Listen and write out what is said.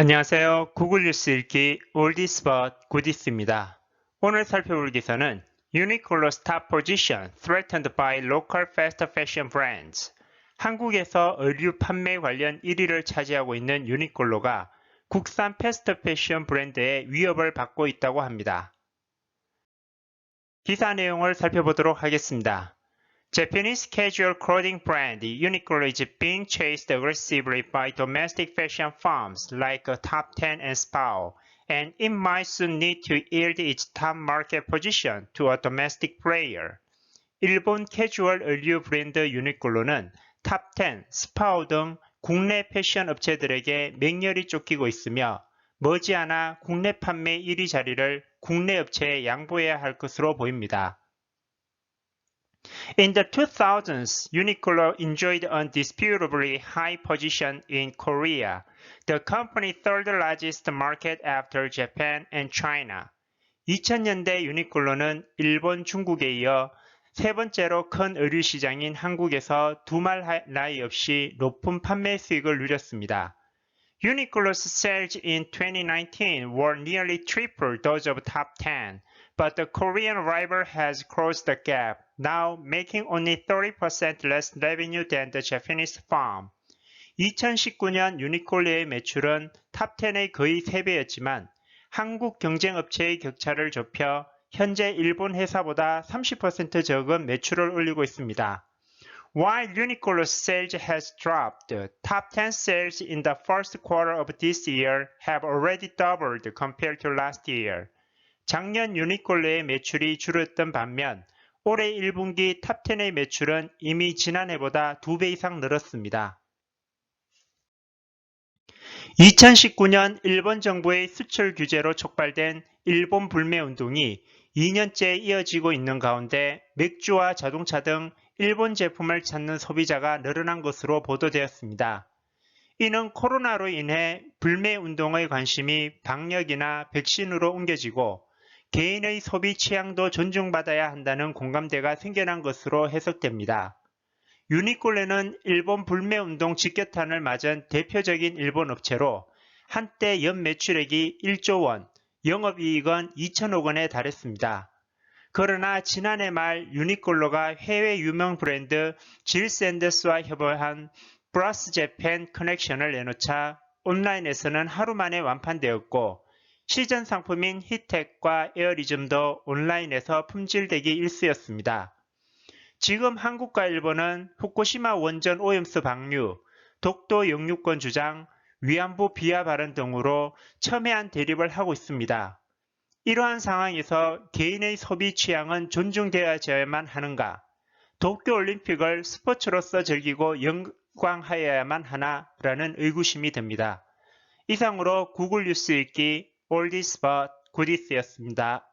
안녕하세요. 구글 뉴스 읽기 올디스 벗 굿디스입니다. 오늘 살펴볼 기사는 Uniqlo's top position threatened by local fast fashion brands. 한국에서 의류 판매 관련 1위를 차지하고 있는 유니클로가 국산 패스트 패션 브랜드의 위협을 받고 있다고 합니다. 기사 내용을 살펴보도록 하겠습니다. Japanese casual clothing brand Uniqlo is being chased aggressively by domestic fashion firms like Top 10 and Spao, and it might soon need to yield its top market position to a domestic player. 일본 캐주얼 의류 브랜드 유니클로는 탑 10, 스파오 등 국내 패션 업체들에게 맹렬히 쫓기고 있으며 머지않아 국내 판매 1위 자리를 국내 업체에 양보해야 할 것으로 보입니다. In the 2000s, Uniqlo enjoyed undisputably high position in Korea, the company's third largest market after Japan and China. 2000년대 유니클로는 일본, 중국에 이어 세 번째로 큰 의류 시장인 한국에서 두말 나위 없이 높은 판매 수익을 누렸습니다. Uniqlo's sales in 2019 were nearly triple those of top 10, but the Korean rival has closed the gap, Now making only 30% less revenue than the Japanese firm. 2019년 유니콜리의 매출은 탑10의 거의 3배였지만 한국 경쟁업체의 격차를 좁혀 현재 일본 회사보다 30% 적은 매출을 올리고 있습니다. While Uniqlo's sales has dropped, top 10 sales in the first quarter of this year have already doubled compared to last year. 작년 유니콜로의 매출이 줄었던 반면 올해 1분기 탑10의 매출은 이미 지난해보다 2배 이상 늘었습니다. 2019년 일본 정부의 수출 규제로 촉발된 일본 불매 운동이 2년째 이어지고 있는 가운데 맥주와 자동차 등 일본 제품을 찾는 소비자가 늘어난 것으로 보도되었습니다. 이는 코로나로 인해 불매 운동의 관심이 방역이나 백신으로 옮겨지고 개인의 소비 취향도 존중받아야 한다는 공감대가 생겨난 것으로 해석됩니다. 유니콜레는 일본 불매운동 직격탄을 맞은 대표적인 일본 업체로 한때 연 매출액이 1조 원, 영업이익은 2천억 원에 달했습니다. 그러나 지난해 말 유니콜로가 해외 유명 브랜드 질 샌더스와 협업한 브라스 재팬 커넥션을 내놓자 온라인에서는 하루 만에 완판되었고 시전 상품인 히텍과 에어리즘도 온라인에서 품질되기 일쑤였습니다. 지금 한국과 일본은 후쿠시마 원전 오염수 방류, 독도 영유권 주장, 위안부 비하 발언 등으로 첨예한 대립을 하고 있습니다. 이러한 상황에서 개인의 소비 취향은 존중되어야만 하는가? 도쿄올림픽을 스포츠로서 즐기고 영광하여야만 하나라는 의구심이 듭니다. 이상으로 구글 뉴스 읽기 올디스 버 굿디스였습니다.